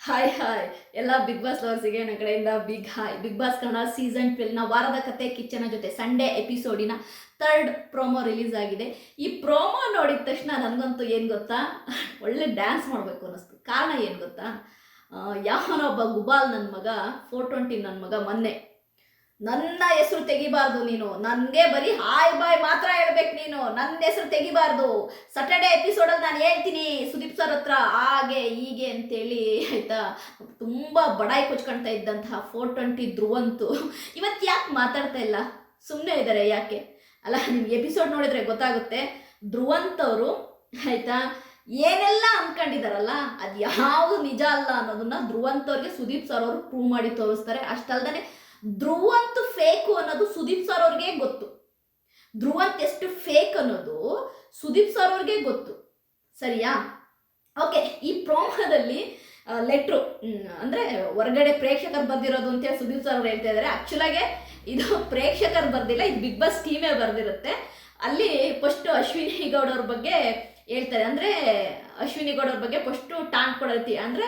Hi hi ಎಲ್ಲ big boss ಲವರ್ಸಿಗೆ ನನ್ನ ಕಡೆಯಿಂದ big hi big boss Kannada season ಟ್ವೆಲ್ನ ವಾರದ ಕತೆ ಕಿಚ್ಚನ ಜೊತೆ ಸಂಡೇ ಎಪಿಸೋಡಿನ ಥರ್ಡ್ ಪ್ರೋಮೋ ರಿಲೀಸ್ ಆಗಿದೆ. ಈ ಪ್ರೋಮೋ ನೋಡಿದ ತಕ್ಷಣ ನನಗಂತೂ ಏನು ಗೊತ್ತಾ? ಒಳ್ಳೆ ಡ್ಯಾನ್ಸ್ ಮಾಡಬೇಕು ಅನ್ನಿಸ್ತು. ಕಾರಣ ಏನು ಗೊತ್ತಾ? ಯಾವನೊಬ್ಬ ಗುಬಾಲ್ ನನ್ನ ಮಗ ಫೋರ್ ಟ್ವೆಂಟಿ ನನ್ನ ಮಗ ಮೊನ್ನೆ ನನ್ನ ಹೆಸರು ತೆಗಿಬಾರ್ದು ನೀನು. ನನಗೆ ಬರೀ ಹಾಯ್ ಬಾಯ್ ಮಾತ್ರ ಹೇಳ್ಬೇಕು ನೀನು. ನನ್ನ ಹೆಸರು ತೆಗಿಬಾರ್ದು. ಸಟರ್ಡೆ ಎಪಿಸೋಡಲ್ಲಿ ನಾನು ಹೇಳ್ತೀನಿ ಸುದೀಪ್ ಸರ್ ಹತ್ರ ಹಾಗೆ ಹೀಗೆ ಅಂತೇಳಿ ಆಯ್ತಾ. ತುಂಬ ಬಡಾಯಿ ಕೊಚ್ಕೊಳ್ತಾ ಇದ್ದಂತಹ ಫೋರ್ ಟ್ವೆಂಟಿ ಧ್ರುವಂತು ಇವತ್ತು ಯಾಕೆ ಮಾತಾಡ್ತಾ ಇಲ್ಲ? ಸುಮ್ಮನೆ ಇದ್ದಾರೆ ಯಾಕೆ? ಅಲ್ಲ, ನಿಮ್ಗೆ ಎಪಿಸೋಡ್ ನೋಡಿದ್ರೆ ಗೊತ್ತಾಗುತ್ತೆ. ಧ್ರುವಂತ್ ಅವರು ಆಯ್ತಾ, ಏನೆಲ್ಲ ಅನ್ಕೊಂಡಿದಾರಲ್ಲ ಅದು ಯಾವುದು ನಿಜ ಅಲ್ಲ ಅನ್ನೋದನ್ನ ಧ್ರುವಂತ್ ಅವ್ರಿಗೆ ಸುದೀಪ್ ಸರ್ ಅವರು ಪ್ರೂವ್ ಮಾಡಿ ತೋರಿಸ್ತಾರೆ. ಅಷ್ಟಲ್ದೇ ಧ್ರುವಂತ್ ಫೇಕು ಅನ್ನೋದು ಸುದೀಪ್ ಸರ್ ಅವ್ರಿಗೆ ಗೊತ್ತು. ಧ್ರುವ ಎಷ್ಟು ಫೇಕ್ ಅನ್ನೋದು ಸುದೀಪ್ ಸರ್ ಅವ್ರಿಗೆ ಗೊತ್ತು. ಸರಿಯಾ? ಓಕೆ ಈ ಪ್ರೋಮೋದಲ್ಲಿ ಲೆಟ್ರು ಅಂದರೆ ಹೊರಗಡೆ ಪ್ರೇಕ್ಷಕರು ಬರ್ದಿರೋದು ಅಂತ ಸುದೀಪ್ ಸರ್ ಅವ್ರು ಹೇಳ್ತಾ ಇದ್ದಾರೆ ಆ್ಯಕ್ಚುಲಾಗೆ ಇದು ಪ್ರೇಕ್ಷಕರು ಬರ್ದಿಲ್ಲ, ಇದು ಬಿಗ್ ಬಾಸ್ ಟೀಮೇ ಬರ್ದಿರುತ್ತೆ. ಅಲ್ಲಿ ಫಸ್ಟ್ ಅಶ್ವಿನಿ ಗೌಡ ಅವ್ರ ಬಗ್ಗೆ ಹೇಳ್ತಾರೆ. ಅಂದರೆ ಅಶ್ವಿನಿ ಗೌಡರ ಬಗ್ಗೆ ಫಸ್ಟು ಟಾಂಗ್ ಕೊಡತಿ. ಅಂದರೆ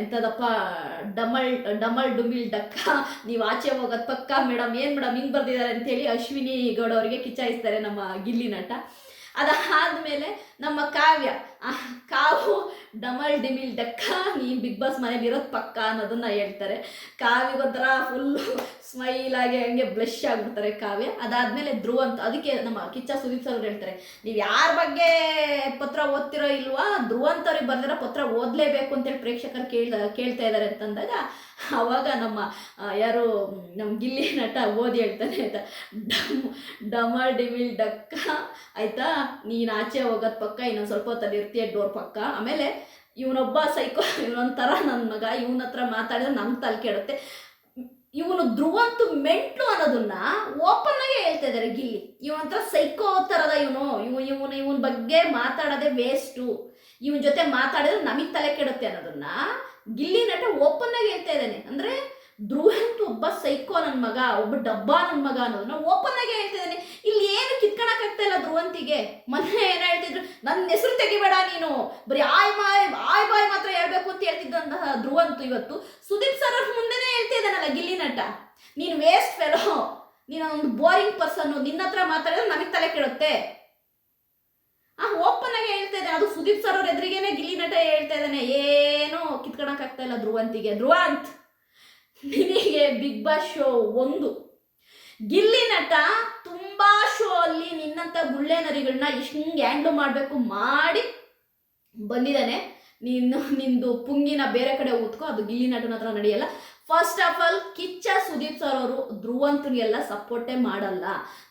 ಎಂಥದಪ್ಪ ಡಮಲ್ ಡಮಲ್ ಡುಮಿಲ್ ಡಕ್ಕ, ನೀವು ಆಚೆ ಹೋಗೋದು ಪಕ್ಕ, ಮೇಡಮ್, ಏನು ಮೇಡಮ್, ಹಿಂಗೆ ಬರ್ದಿದ್ದಾರೆ ಅಂತೇಳಿ ಅಶ್ವಿನಿ ಗೌಡ ಅವರಿಗೆ ಕಿಚಾಯಿಸ್ತಾರೆ ನಮ್ಮ ಗಿಲ್ಲಿ ನಟ. ಅದಾದಮೇಲೆ ನಮ್ಮ ಕಾವ್ಯ ಕಾವು ಡಮಲ್ ಡಿಮಿಲ್ ಡಕ್ಕ ನೀನು ಬಿಗ್ ಬಾಸ್ ಮನೇಲಿ ಇರೋದು ಪಕ್ಕ ಅನ್ನೋದನ್ನ ಹೇಳ್ತಾರೆ. ಕಾವಿಗೊಂಥರ ಫುಲ್ಲು ಸ್ಮೈಲ್ ಆಗಿ ಹಂಗೆ ಬ್ಲಶ್ ಆಗ್ಬಿಡ್ತಾರೆ ಕಾವ್ಯ. ಅದಾದಮೇಲೆ ಧ್ರುವ ಅಂತ, ಅದಕ್ಕೆ ನಮ್ಮ ಕಿಚ್ಚ ಸುದೀಪ್ ಸರ್ ಹೇಳ್ತಾರೆ, ನೀವು ಯಾರ ಬಗ್ಗೆ ಪತ್ರ ಓದ್ತಿರೋ ಇಲ್ವಾ? ಧ್ರುವಂತವ್ರಿಗೆ ಬಂದಿರೋ ಪತ್ರ ಓದಲೇಬೇಕು ಅಂತೇಳಿ ಪ್ರೇಕ್ಷಕರು ಕೇಳ್ದ ಕೇಳ್ತಾ ಇದ್ದಾರೆ ಅಂತಂದಾಗ, ಅವಾಗ ನಮ್ಮ ಯಾರು, ನಮ್ಮ ಗಿಲ್ಲಿ ನಟ ಓದಿ ಹೇಳ್ತಾನೆ ಆಯ್ತಾ ಡಮ್, ಡಮಲ್ ಡಿಮಿಲ್ ಡಕ್ಕ, ಆಯ್ತಾ? ನೀನು ಆಚೆ ಹೋಗೋದು ಪಕ್ಕ, ಇನ್ನೊಂದು ಸ್ವಲ್ಪ ಹೊತ್ತಲ್ಲಿ ಇರ್ತೀಯ ಡೋರ್ ಪಕ್ಕ. ಆಮೇಲೆ ಇವನೊಬ್ಬ ಸೈಕೋ, ಇವನೊಂಥರ ನನ್ನ ಮಗ, ಇವನ ಹತ್ರ ಮಾತಾಡಿದ್ರೆ ನಮ್ಮ ತಲೆ ಕೆಡುತ್ತೆ. ಇವನು ಧ್ರುವಂತು ಮೆಂಟ್ಲು ಅನ್ನೋದನ್ನ ಓಪನ್ ಆಗಿ ಹೇಳ್ತಾ ಇದ್ದಾರೆ ಗಿಲ್ಲಿ. ಇವನಂತರ ಸೈಕೋ ಥರದ ಇವನು, ಇವ, ಇವನು, ಇವನ ಬಗ್ಗೆ ಮಾತಾಡೋದೇ ವೇಸ್ಟು ಇವನ ಜೊತೆ ಮಾತಾಡಿದ್ರೆ ನಮಗೆ ತಲೆ ಕೆಡುತ್ತೆ ಅನ್ನೋದನ್ನ ಗಿಲ್ಲಿ ನಟ ಓಪನ್ ಆಗಿ ಹೇಳ್ತಾ ಇದ್ದಾನೆ. ಅಂದ್ರೆ ಧ್ರುವಂತ್ ಒಬ್ಬ ಸೈಕೋ ನನ್ನ ಮಗ, ಒಬ್ಬ ಡಬ್ಬಾ ನನ್ನ ಮಗ ಅನ್ನೋದನ್ನ ಓಪನ್ ಆಗಿ ಹೇಳ್ತಿದ್ದಾನೆ ಇಲ್ಲಿ ಏನು ಕಿತ್ಕೊಳಕ್ ಆಗ್ತಾ ಇಲ್ಲ ಧ್ರುವಂತಿಗೆ. ಮೊನ್ನೆ ಏನ್ ಹೇಳ್ತಿದ್ರು ನನ್ನ ಹೆಸರು ತೆಗಿಬೇಡ ನೀನು. ಬರೀ ಆಯ್ ಬಾಯ್ ಆಯ್ ಬಾಯ್ ಮಾತ್ರ ಹೇಳ್ಬೇಕು ಅಂತ ಹೇಳ್ತಿದ್ದಂತಹ ಧ್ರುವಂತು ಇವತ್ತು ಸುದೀಪ್ ಸರ್ ಅವ್ರ ಮುಂದೆನೇ ಹೇಳ್ತಾ ಇದ್ದಾನಲ್ಲ ಗಿಲ್ಲಿ ನಟ. ನೀನು ವೇಸ್ಟ್ ಫೆಲೋ ನೀನು ಒಂದು ಬೋರಿಂಗ್ ಪರ್ಸನ್ ನಿನ್ನ ಹತ್ರ ಮಾತಾಡಿದ್ರೆ ನಮಗೆ ತಲೆ ಕೆಡುತ್ತೆ. ಆ ಓಪನ್ ಆಗಿ ಹೇಳ್ತಾ ಇದ್ದಾನೆ ಅದು ಸುದೀಪ್ ಸರ್ ಅವ್ರ ಎದುರಿಗೇನೆ ಗಿಲ್ಲಿ ನಟ ಹೇಳ್ತಾ ಇದ್ದಾನೆ ಏನೋ ಕಿತ್ಕೊಳಕ್ ಆಗ್ತಾ ಇಲ್ಲ ಧ್ರುವಂತಿಗೆ. ಧ್ರುವಂತ್! ನಿನಗೆ ಬಿಗ್ ಬಾಸ್ ಶೋ ಒಂದು. ಗಿಲ್ಲಿ ನಟ ತುಂಬಾ ಶೋ ಅಲ್ಲಿ ನಿನ್ನಂತ ಗುಳ್ಳೆ ನರಿಗಳನ್ನ ಹಿಂಗೆ ಹ್ಯಾಂಡ್ಲ್ ಮಾಡಬೇಕು ಮಾಡಿ ಬಂದಿದ್ದಾನೆ. ನೀನು ನಿಂದು ಪುಂಗಿನ ಬೇರೆ ಕಡೆ ಊದ್ಕೋ, ಅದು ಗಿಲ್ಲಿ ನಟನ ಹತ್ರ ನಡೆಯಲ್ಲ. First of all Kichcha Sudeep sir ಅವರು ಧ್ರುವಂತನಿಗೆಲ್ಲ ಸಪೋರ್ಟೇ ಮಾಡಲ್ಲ.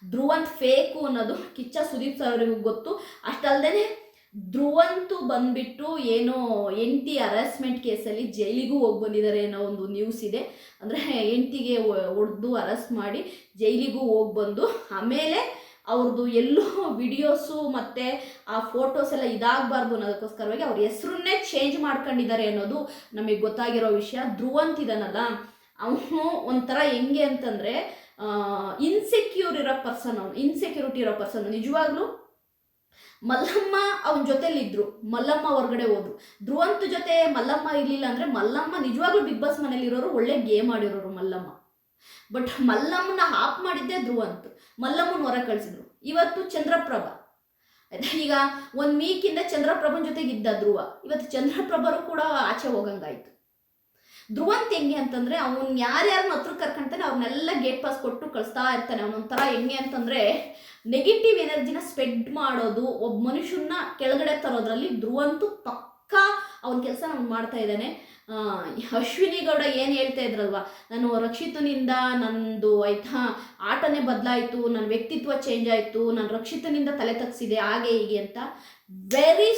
ಧ್ರುವಂತ್ ಫೇಕು ಅನ್ನೋದು ಕಿಚ್ಚ ಸುದೀಪ್ ಸರ್ ಅವ್ರಿಗೂ ಗೊತ್ತು. ಅಷ್ಟಲ್ದೇ ಧ್ರುವಂತು ಬಂದ್ಬಿಟ್ಟು ಏನೋ ಎಂಟಿ ಹರಾಸ್ಮೆಂಟ್ ಕೇಸಲ್ಲಿ ಜೈಲಿಗೂ ಹೋಗಿ ಬಂದಿದ್ದಾರೆ ಅನ್ನೋ ಒಂದು ನ್ಯೂಸ್ ಇದೆ. ಅಂದರೆ ಎಂಟಿಗೆ ಹೊಡೆದು ಅರೆಸ್ಟ್ ಮಾಡಿ ಜೈಲಿಗೂ ಹೋಗಿ ಬಂದು, ಆಮೇಲೆ ಅವ್ರದ್ದು ಎಲ್ಲೋ ವಿಡಿಯೋಸು ಮತ್ತು ಆ ಫೋಟೋಸ್ ಎಲ್ಲ ಇದಾಗಬಾರ್ದು ಅನ್ನೋದಕ್ಕೋಸ್ಕರವಾಗಿ ಅವ್ರ ಹೆಸ್ರನ್ನೇ ಚೇಂಜ್ ಮಾಡ್ಕೊಂಡಿದ್ದಾರೆ ಅನ್ನೋದು ನಮಗೆ ಗೊತ್ತಾಗಿರೋ ವಿಷಯ. ಧ್ರುವಂತ್ ಇದಾನಲ್ಲ, ಅವನು ಒಂಥರ ಹೆಂಗೆ ಅಂತಂದರೆ ಇನ್ಸೆಕ್ಯೂರ್ ಇರೋ ಪರ್ಸನ್ ಅವನು ಇನ್ಸೆಕ್ಯೂರಿಟಿ ಇರೋ ಪರ್ಸನ್ ನಿಜವಾಗ್ಲೂ ಮಲ್ಲಮ್ಮ ಅವನ ಜೊತೆಲಿ ಇದ್ರು. ಮಲ್ಲಮ್ಮ ಹೊರಗಡೆ ಹೋದ್ರು. ಧ್ರುವಂತ ಜೊತೆ ಮಲ್ಲಮ್ಮ ಇರಲಿಲ್ಲ ಅಂದರೆ ಮಲ್ಲಮ್ಮ ನಿಜವಾಗ್ಲೂ ಬಿಗ್ ಬಾಸ್ ಮನೇಲಿ ಇರೋರು ಒಳ್ಳೆ ಗೇಮ್ ಆಡಿರೋರು ಮಲ್ಲಮ್ಮ. ಬಟ್ ಮಲ್ಲಮ್ಮನ ಹಾಪ್ ಮಾಡಿದ್ದೆ ಧ್ರುವಂತ. ಮಲ್ಲಮ್ಮನ ಹೊರ ಕಳಿಸಿದ್ರು. ಇವತ್ತು ಚಂದ್ರಪ್ರಭ. ಈಗ ಒಂದು ಮೀಕಿಂದ ಚಂದ್ರಪ್ರಭನ ಜೊತೆಗೆ ಇದ್ದ ಧ್ರುವ. ಇವತ್ತು ಚಂದ್ರಪ್ರಭರು ಕೂಡ ಆಚೆ ಹೋಗಂಗಾಯ್ತು. ಧ್ರುವಂತ್ ಹೆಂಗೆ ಅಂತಂದ್ರೆ ಅವನ್ ಯಾರ್ಯಾರನ್ನ ಹತ್ರ ಕರ್ಕೊಂತಾನೆ ಅವ್ರನ್ನೆಲ್ಲ ಗೇಟ್ ಪಾಸ್ ಕೊಟ್ಟು ಕಳಿಸ್ತಾ ಇರ್ತಾನೆ. ಅವನೊಂಥರ ಹೆಂಗೆ ಅಂತಂದ್ರೆ ನೆಗೆಟಿವ್ ಎನರ್ಜಿನ ಸ್ಪ್ರೆಡ್ ಮಾಡೋದು ಒಬ್ಬ ಮನುಷ್ಯನ ಕೆಳಗಡೆ ತರೋದ್ರಲ್ಲಿ ಧ್ರುವಂತು ಪಕ್ಕಾ ಅವನ ಕೆಲಸ ಅವ್ನು ಮಾಡ್ತಾ ಇದ್ದಾನೆ. ಅಶ್ವಿನಿ ಗೌಡ ಏನು ಹೇಳ್ತಾ ಇದ್ರಲ್ವಾ, ನಾನು ರಕ್ಷಿತನಿಂದ ನಂದು ಆಯ್ತಾ, ಆಟನೇ ಬದಲಾಯಿತು ನನ್ನ ವ್ಯಕ್ತಿತ್ವ ಚೇಂಜ್ ಆಯಿತು, ನಾನು ರಕ್ಷಿತನಿಂದ ತಲೆ ತಗ್ಸಿದೆ, ಹಾಗೆ ಹೀಗೆ ಅಂತ. ವೆರಿ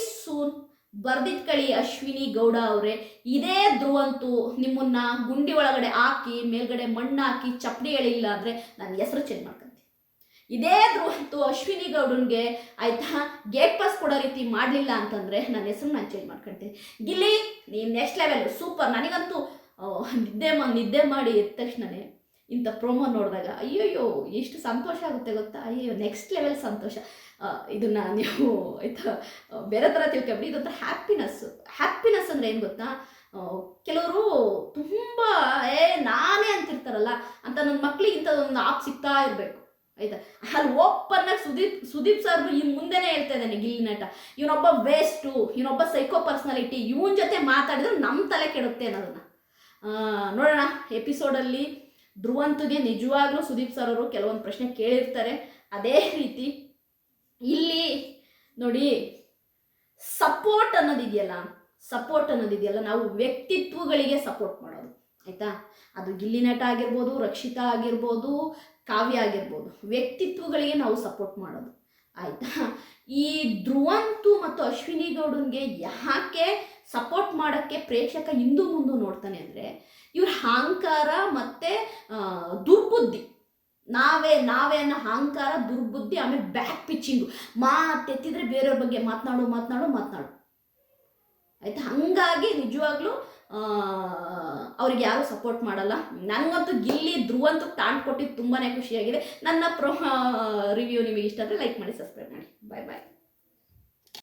ಸೂನ್ ಬರ್ದಿದ್ ಕಳಿ ಅಶ್ವಿನಿ ಗೌಡ ಅವರೇ, ಇದೇ ಧ್ರುವಂತು ನಿಮ್ಮನ್ನ ಗುಂಡಿ ಒಳಗಡೆ ಹಾಕಿ, ಮೇಲ್ಗಡೆ ಮಣ್ಣು ಹಾಕಿ ಚಪ್ಪಡಿ ಎಳಿಲ್ಲ ಅಂದರೆ ನನ್ನ ಹೆಸರು ಚೇಂಜ್ ಮಾಡ್ಕೊಂತೀನಿ. ಇದೇ ಧ್ರುವಂತು ಅಶ್ವಿನಿ ಗೌಡನ್ಗೆ ಆಯ್ತಾ ಗೇಟ್ ಪಾಸ್ ಕೊಡೋ ರೀತಿ ಮಾಡಲಿಲ್ಲ ಅಂತಂದರೆ ನನ್ನ ಹೆಸರು ನಾನು ಚೇಂಜ್ ಮಾಡ್ಕೊಳ್ತೀನಿ ಗಿಲ್ಲಿ ನೀನು ನೆಕ್ಸ್ಟ್ ಲೆವೆಲ್ ಸೂಪರ್ ನನಗಂತೂ ನಿದ್ದೆ ಮಾ, ನಿದ್ದೆ ಮಾಡಿ ಎದ್ದ ತಕ್ಷಣನೇ ಇಂಥ ಪ್ರೋಮೋ ನೋಡಿದಾಗ, ಅಯ್ಯಯ್ಯೋ, ಎಷ್ಟು ಸಂತೋಷ ಆಗುತ್ತೆ ಗೊತ್ತಾ? ಅಯ್ಯೋ ನೆಕ್ಸ್ಟ್ ಲೆವೆಲ್ ಸಂತೋಷ. ಇದನ್ನು ನೀವು ಆಯ್ತಾ, ಬೇರೆ ಥರ ತಿಳ್ಕೊಬಿಡಿ. ಇದೊಂಥರ ಹ್ಯಾಪಿನೆಸ್ ಹ್ಯಾಪಿನೆಸ್ ಅಂದರೆ ಏನು ಗೊತ್ತಾ? ಕೆಲವರು ತುಂಬ, ಏ, ನಾನೇ ಅಂತಿರ್ತಾರಲ್ಲ, ಅಂತ ನನ್ನ ಮಕ್ಳಿಗೆ ಇಂಥದ್ದೊಂದು ಆಪ್ ಸಿಗ್ತಾ ಇರಬೇಕು. ಆಯ್ತಾ? ಅಲ್ಲಿ ಓಪನ್ ಆಗಿ ಸುದೀಪ್ ಸುದೀಪ್ ಸರ್ ಇನ್ನು ಮುಂದೆನೇ ಹೇಳ್ತಾ ಇದ್ದಾನೆ ಗಿಲ್ಲಿ ನಟ. ಇವನೊಬ್ಬ ವೇಸ್ಟು ಇವನೊಬ್ಬ ಸೈಕೋ ಪರ್ಸ್ನಾಲಿಟಿ ಇವನ ಜೊತೆ ಮಾತಾಡಿದ್ರೆ ನಮ್ಮ ತಲೆ ಕೆಡುತ್ತೆ ಅನ್ನೋದನ್ನ. ನೋಡೋಣ ಎಪಿಸೋಡಲ್ಲಿ ಧ್ರುವಂತಗೆ ನಿಜವಾಗ್ಲೂ ಸುದೀಪ್ ಸರ್ ಅವರು ಕೆಲವೊಂದು ಪ್ರಶ್ನೆ ಕೇಳಿರ್ತಾರೆ. ಅದೇ ರೀತಿ ಇಲ್ಲಿ ನೋಡಿ ಸಪೋರ್ಟ್ ಅನ್ನೋದಿದೆಯಲ್ಲ ಸಪೋರ್ಟ್ ಅನ್ನೋದಿದೆಯಲ್ಲ ನಾವು ವ್ಯಕ್ತಿತ್ವಗಳಿಗೆ ಸಪೋರ್ಟ್ ಮಾಡೋದು, ಆಯಿತಾ? ಅದು ಗಿಲ್ಲಿ ನಟ ಆಗಿರ್ಬೋದು, ರಕ್ಷಿತಾ ಆಗಿರ್ಬೋದು, ಕಾವ್ಯ ಆಗಿರ್ಬೋದು, ವ್ಯಕ್ತಿತ್ವಗಳಿಗೆ ನಾವು ಸಪೋರ್ಟ್ ಮಾಡೋದು, ಆಯಿತಾ? ಈ ಧ್ರುವಂತು ಮತ್ತು ಅಶ್ವಿನಿ ಗೌಡನ್ಗೆ ಯಾಕೆ ಸಪೋರ್ಟ್ ಮಾಡೋಕ್ಕೆ ಪ್ರೇಕ್ಷಕ ಹಿಂದೂ ಮುಂದೆ ನೋಡ್ತಾನೆ ಅಂದರೆ, ಇವ್ರ ಅಹಂಕಾರ ಮತ್ತು ದುರ್ಬುದ್ಧಿ. ನಾವೇ ನಾವೇ ಅನ್ನೋ ಅಹಂಕಾರ, ದುರ್ಬುದ್ಧಿ, ಆಮೇಲೆ ಬ್ಯಾಕ್ ಪಿಚ್ಚಿಂಗು ಮಾತೆತ್ತಿದ್ರೆ ಬೇರೆಯವ್ರ ಬಗ್ಗೆ ಮಾತನಾಡು ಮಾತನಾಡು ಮಾತನಾಡು. ಆಯ್ತಾ? ಹಾಗಾಗಿ ನಿಜವಾಗ್ಲೂ ಅವ್ರಿಗೆ ಯಾರು ಸಪೋರ್ಟ್ ಮಾಡಲ್ಲ. ನನಗಂತೂ ಗಿಲ್ಲಿ ಧ್ರುವಂತೂ ತಾಂಡ್ ಕೊಟ್ಟಿದ್ದು ತುಂಬಾ ಖುಷಿಯಾಗಿದೆ. ನನ್ನ ಪ್ರೊ ರಿವ್ಯೂ ನಿಮಗೆ ಇಷ್ಟ ಆದರೆ ಲೈಕ್ ಮಾಡಿ ಸಬ್ಸ್ಕ್ರೈಬ್ ಮಾಡಿ. ಬಾಯ್ ಬಾಯ್